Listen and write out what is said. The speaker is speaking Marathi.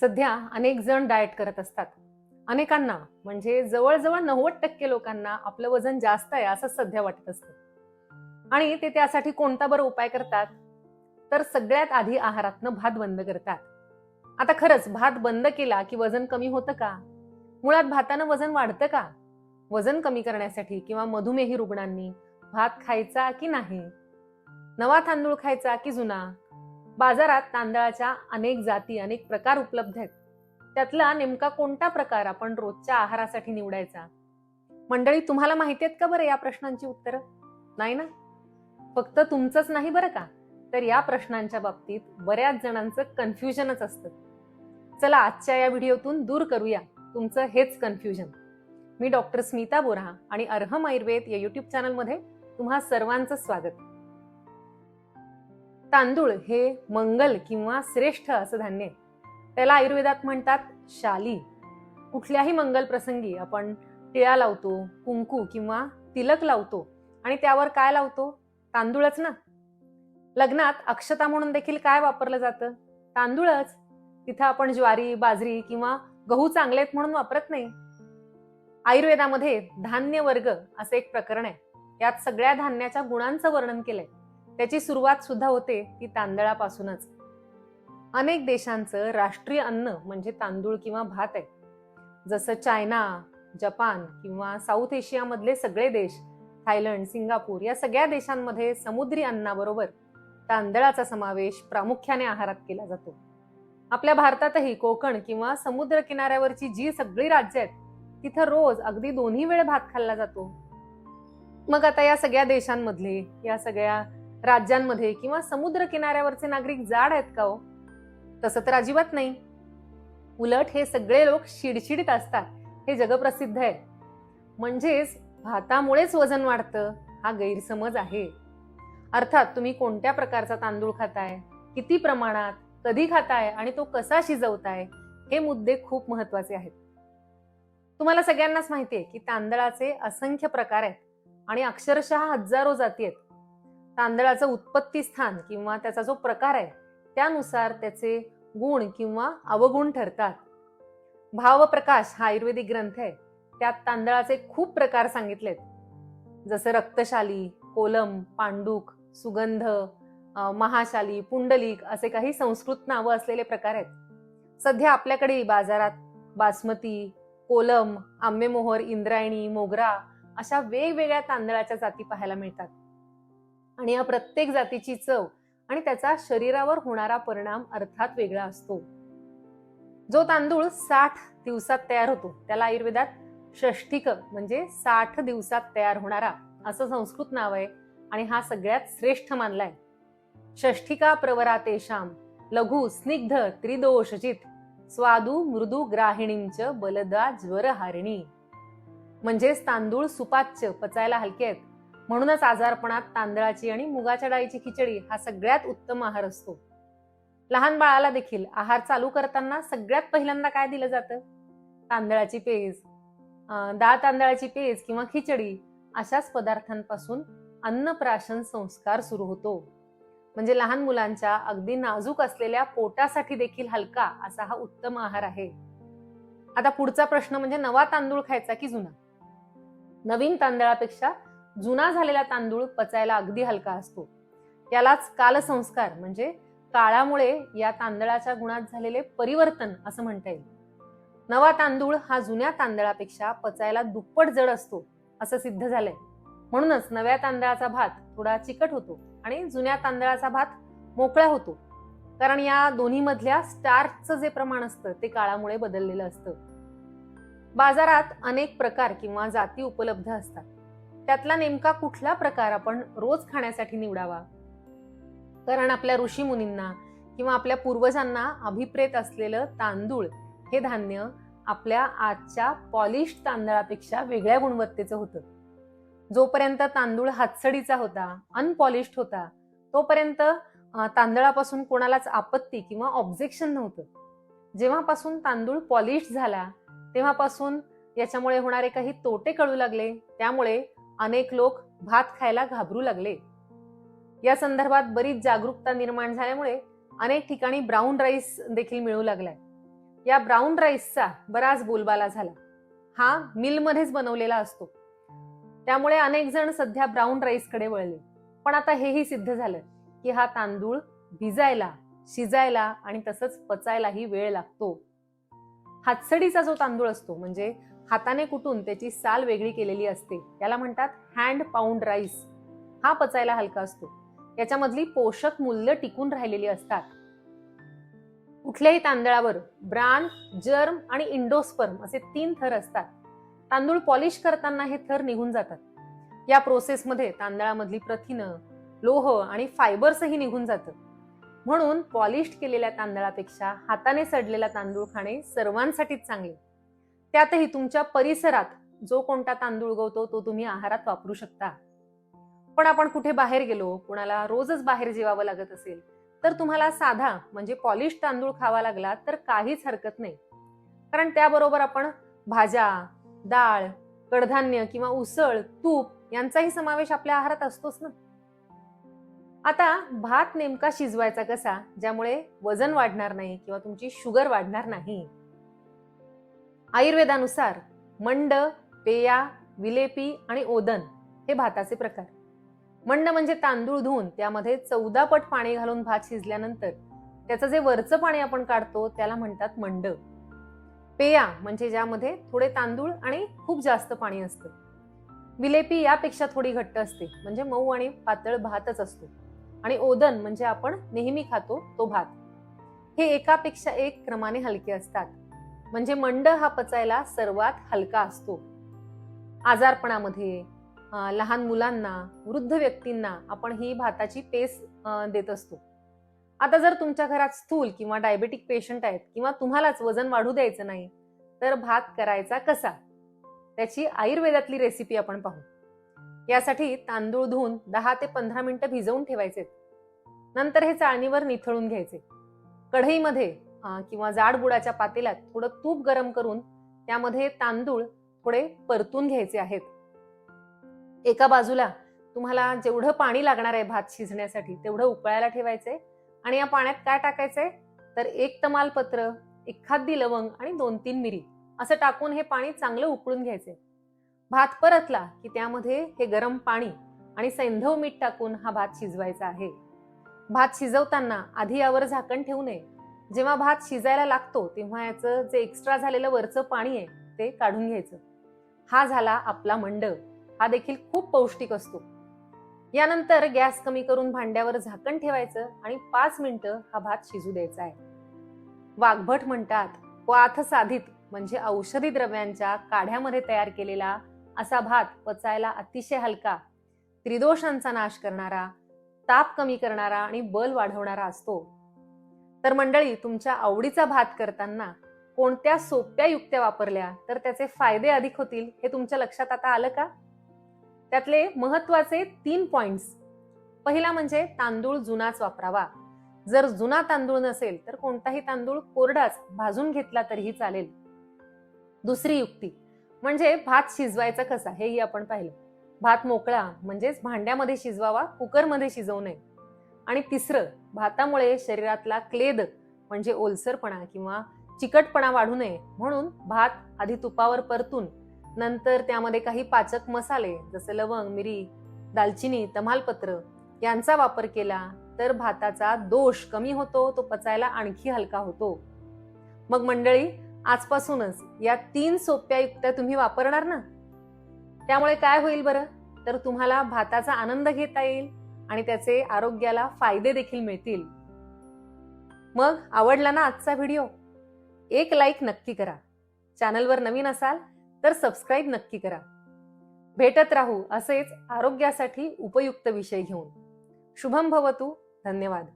सध्या अनेक जण डाएट करत असतात. अनेकांना म्हणजे जवळजवळ नव्वद टक्के लोकांना आपलं वजन जास्त आहे असं सध्या वाटत असतं. आणि ते त्यासाठी कोणता बरं उपाय करतात? तर सगळ्यात आधी आहारातनं भात बंद करतात. आता खरंच भात बंद केला की वजन कमी होतं का? मुळात भातानं वजन वाढतं का? वजन कमी करण्यासाठी किंवा मधुमेही रुग्णांनी भात खायचा की नाही? नवा तांदूळ खायचा की जुना? बाजारात तांदळाच्या अनेक जाती अनेक प्रकार उपलब्ध आहेत. त्यातला नेमका कोणता प्रकार आपण रोजच्या आहारासाठी निवडायचा? मंडळी तुम्हाला माहिती आहेत का बरं या प्रश्नांची उत्तरं? नाही ना? फक्त तुमचंच नाही बरं का? तर या प्रश्नांच्या बाबतीत बऱ्याच जणांचं कन्फ्युजनच असतं. चला आजच्या या व्हिडिओतून दूर करूया तुमचं हेच कन्फ्युजन. मी डॉक्टर स्मिता बोरा आणि अर्हम आयुर्वेद या युट्यूब चॅनलमध्ये तुम्हा सर्वांचं स्वागत. तांदूळ हे मंगल किंवा श्रेष्ठ असं धान्य आहे. त्याला आयुर्वेदात म्हणतात शाली. कुठल्याही मंगल प्रसंगी आपण टिळा लावतो कुंकू किंवा तिलक लावतो आणि त्यावर काय लावतो? तांदूळच ना. लग्नात अक्षता म्हणून देखील काय वापरलं जातं? तांदूळच. तिथं आपण ज्वारी बाजरी किंवा गहू चांगले आहेत म्हणून वापरत नाही. आयुर्वेदामध्ये धान्य वर्ग असं एक प्रकरण आहे. यात सगळ्या धान्याच्या गुणांचं वर्णन केलंय. त्याची सुरुवात सुद्धा होते ती तांदळापासूनच. अनेक देशांचं राष्ट्रीय अन्न म्हणजे तांदूळ किंवा भात आहे. जसं चायना जपान किंवा साऊथ एशियामधले सगळे देश थायलंड सिंगापूर या सगळ्या देशांमध्ये समुद्री अन्नाबरोबर तांदळाचा समावेश प्रामुख्याने आहारात केला जातो. आपल्या भारतातही कोकण किंवा समुद्र किनाऱ्यावरची जी सगळी राज्य आहेत तिथं रोज अगदी दोन्ही वेळ भात खाल्ला जातो. मग आता या सगळ्या देशांमधले या सगळ्या राज्यांमध्ये किंवा समुद्र किनाऱ्यावरचे नागरिक जाड आहेत का हो? तसं तर अजिबात नाही. उलट हे सगळे लोक शिडशिडीत असतात. हे जगप्रसिद्ध आहे. म्हणजेच भातामुळेच वजन वाढतं हा गैरसमज आहे. अर्थात तुम्ही कोणत्या प्रकारचा तांदूळ खाताय? किती प्रमाणात? कधी खाताय? आणि तो कसा शिजवताय? हे मुद्दे खूप महत्त्वाचे आहेत. तुम्हाला सगळ्यांनाच माहिती आहे की तांदळाचे असंख्य प्रकार आहेत आणि अक्षरशः हजारो जाती आहेत. तांदळाचं उत्पत्ती स्थान किंवा त्याचा जो प्रकार आहे त्यानुसार त्याचे गुण किंवा अवगुण ठरतात. भावप्रकाश हा आयुर्वेदिक ग्रंथ आहे. त्यात तांदळाचे खूप प्रकार सांगितलेत. जसं रक्तशाली कोलम पांडुक सुगंध महाशाली पुंडलिक असे काही संस्कृत नावं असलेले प्रकार आहेत. सध्या आपल्याकडे बाजारात बासमती कोलम आंबेमोहर इंद्रायणी मोगरा अशा वेगवेगळ्या तांदळाच्या जाती पाहायला मिळतात. आणि या प्रत्येक जातीची चव आणि त्याचा शरीरावर होणारा परिणाम अर्थात वेगळा असतो. जो तांदूळ साठ दिवसात तयार होतो त्याला आयुर्वेदात षष्ठिक म्हणजे साठ दिवसात तयार होणारा असं संस्कृत नाव आहे आणि हा सगळ्यात श्रेष्ठ मानलाय. षष्ठिका प्रवरातेशाम लघु स्निग्ध त्रिदोषजित स्वादू मृदू ग्राहिणींच बलदा ज्वरहारिणी. म्हणजेच तांदूळ सुपाच्य पचायला हलके आहेत. म्हणूनच आजारपणात तांदळाची आणि मुगाच्या डाळीची खिचडी हा सगळ्यात उत्तम आहार असतो. लहान बाळाला देखील आहार चालू करताना सगळ्यात पहिल्यांदा काय दिलं जातं? तांदळाची पेज. डाळ तांदळाची पेज किंवा खिचडी अशाच पदार्थांपासून अन्नप्राशन संस्कार सुरू होतो. म्हणजे लहान मुलांच्या अगदी नाजूक असलेल्या पोटासाठी देखील हलका असा हा उत्तम आहार आहे. आता पुढचा प्रश्न म्हणजे नवा तांदूळ खायचा की जुना? नवीन तांदळापेक्षा जुना झालेला तांदूळ पचायला अगदी हलका असतो. यालाच कालसंस्कार म्हणजे काळामुळे या तांदळाच्या गुणात झालेले परिवर्तन असं म्हणता येईल. नवा तांदूळ हा जुन्या तांदळापेक्षा पचायला दुप्पट जड असतो असं सिद्ध झालंय. म्हणूनच नव्या तांदळाचा भात थोडा चिकट होतो आणि जुन्या तांदळाचा भात मोकळा होतो. कारण या दोन्ही मधल्या स्टार्चचं जे प्रमाण असतं ते काळामुळे बदललेलं असतं. बाजारात अनेक प्रकार किंवा जाती उपलब्ध असतात. त्यातला नेमका कुठला प्रकार आपण रोज खाण्यासाठी निवडावा? कारण आपल्या ऋषी मुनींना किंवा आपल्या पूर्वजांना अभिप्रेत असलेलं तांदूळ हे धान्य आपल्या आजच्या पॉलिश तांदळापेक्षा वेगळ्या गुणवत्तेचं होतं. जोपर्यंत तांदूळ हातसडीचा होता अनपॉलिश्ड होता तोपर्यंत तांदळापासून कोणालाच आपत्ती किंवा ऑब्जेक्शन नव्हतं. जेव्हापासून तांदूळ पॉलिश झाला तेव्हापासून याच्यामुळे होणारे काही तोटे कळू लागले त्यामुळे अनेक लोक भात खायला घाबरू लागले. या संदर्भात बरीच जागरूकता निर्माण झाल्यामुळे अनेक ठिकाणी ब्राऊन राईस देखील मिळू लागलाय. या ब्राऊन राईसचा बराच बोलबाला झाला. हा मिलमध्येच बनवलेला असतो. त्यामुळे अनेक जण सध्या ब्राऊन राईसकडे वळले. पण आता हेही सिद्ध झालं की हा तांदूळ भिजायला शिजायला आणि तसंच पचायलाही वेळ लागतो. हातसडीचा जो तांदूळ असतो म्हणजे हाताने कुटून त्याची साल वेगळी केलेली असते. त्याला म्हणतात हँड पाऊंड राईस हा पचायला हलका असतो. याच्यामधली पोषक मूल्य टिकून राहिलेली असतात. कुठल्याही तांदळावर ब्रान जर्म आणि इंडोस्पर्म असे तीन थर असतात. तांदूळ पॉलिश करताना हे थर निघून जातात. या प्रोसेसमध्ये तांदळामधली प्रथिनं लोह आणि फायबर्सही निघून जातं. म्हणून पॉलिश केलेल्या तांदळापेक्षा हाताने सडलेला तांदूळ खाणे सर्वांसाठीच चांगले. त्यातही तुमच्या परिसरात जो कोणता तांदूळ उगवतो तो तुम्ही आहारात वापरू शकता. पण आपण कुठे बाहेर गेलो कुणाला रोजच बाहेर जेवावं लागत असेल तर तुम्हाला साधा म्हणजे पॉलिश तांदूळ खावा लागला तर काहीच हरकत नाही. कारण त्याबरोबर आपण भाज्या डाळ कडधान्य किंवा उसळ तूप यांचाही समावेश आपल्या आहारात असतोच ना. आता भात नेमका शिजवायचा कसा ज्यामुळे वजन वाढणार नाही किंवा तुमची शुगर वाढणार नाही? आयुर्वेदानुसार मंड पेया विलेपी आणि ओदन हे भाताचे प्रकार. मंड म्हणजे तांदूळ धुवून त्यामध्ये चौदा पट पाणी घालून भात शिजल्यानंतर त्याचं जे वरचं पाणी आपण काढतो त्याला म्हणतात मंड. पेया म्हणजे ज्यामध्ये थोडे तांदूळ आणि खूप जास्त पाणी असतं. विलेपी यापेक्षा थोडी घट्ट असते म्हणजे मऊ आणि पातळ भातच असतो. आणि ओदन म्हणजे आपण नेहमी खातो तो भात. हे एकापेक्षा एक क्रमाने हलके असतात. म्हणजे मंड हा पचायला सर्वात हलका असतो. आजारपणामध्ये लहान मुलांना वृद्ध व्यक्तींना आपण ही भाताची पेस देत असतो. आता जर तुमच्या घरात स्थूल किंवा डायबेटिक पेशंट आहेत किंवा तुम्हालाच वजन वाढू द्यायचं नाही तर भात करायचा कसा? त्याची आयुर्वेदातली रेसिपी आपण पाहू. यासाठी तांदूळ धुवून दहा ते पंधरा मिनिटं भिजवून ठेवायचे. नंतर हे चाळणीवर निथळून घ्यायचे. कढईमध्ये किंवा जाड बुडाच्या पातेल्यात थोडं तूप गरम करून त्यामध्ये तांदूळ थोडे परतून घ्यायचे आहेत. एका बाजूला तुम्हाला जेवढं पाणी लागणार आहे भात शिजण्यासाठी तेवढं उकळायला ठेवायचंय आणि या पाण्यात काय टाकायचंय? तर एक तमालपत्र एखादी लवंग आणि दोन तीन मिरी असं टाकून हे पाणी चांगलं उकळून घ्यायचंय. भात परतला की त्यामध्ये हे गरम पाणी आणि सैंधव मीठ टाकून हा भात शिजवायचा आहे. भात शिजवताना आधी यावर झाकण ठेवू नये. जेव्हा भात शिजायला लागतो तेव्हा याचं जे एक्स्ट्रा झालेलं वरचं पाणी आहे ते काढून घ्यायचं. हा झाला आपला मंड हा देखील खूप पौष्टिक असतो. यानंतर गॅस कमी करून भांड्यावर झाकण ठेवायचं आणि पाच मिनिटं हा भात शिजू द्यायचा आहे. वाघभट म्हणतात क्वाथ साधित म्हणजे औषधी द्रव्यांच्या काढ्यामध्ये तयार केलेला असा भात पचायला अतिशय हलका. त्रिदोषांचा नाश करणारा ताप कमी करणारा आणि बल वाढवणारा असतो. तर मंडळी तुमच्या आवडीचा भात करताना कोणत्या सोप्या युक्त्या वापरल्या तर त्याचे फायदे अधिक होतील हे तुमच्या लक्षात आता आलं का? त्यातले महत्त्वाचे तीन पॉइंट्स पहिला म्हणजे तांदूळ जुनाच वापरावा. जर जुना तांदूळ नसेल तर कोणताही तांदूळ कोरडाच भाजून घेतला तरीही चालेल. दुसरी युक्ती म्हणजे भात शिजवायचा कसा हेही आपण पाहिलं. भात मोकळा म्हणजेच भांड्यामध्ये शिजवावा कुकरमध्ये शिजवू नये. आणि तिसरं भातामुळे शरीरातला क्लेद म्हणजे ओलसरपणा किंवा चिकटपणा वाढू नये म्हणून भात आधी तुपावर परतून नंतर त्यामध्ये काही पाचक मसाले जसे लवंग मिरी दालचिनी तमालपत्र यांचा वापर केला तर भाताचा दोष कमी होतो तो पचायला आणखी हलका होतो. मग मंडळी आजपासूनच या तीन सोप्या युक्त्या तुम्ही वापरणार ना? त्यामुळे काय होईल बरं? तर तुम्हाला भाताचा आनंद घेता येईल. आणि त्याचे आरोग्याला फायदे देखील मिळतील. मग आवडला ना आजचा व्हिडिओ? एक लाईक नक्की करा. चॅनलवर नवीन असाल तर सबस्क्राईब नक्की करा. भेटत राहू असेच आरोग्यासाठी उपयुक्त विषय घेऊन. शुभम भवतू. धन्यवाद.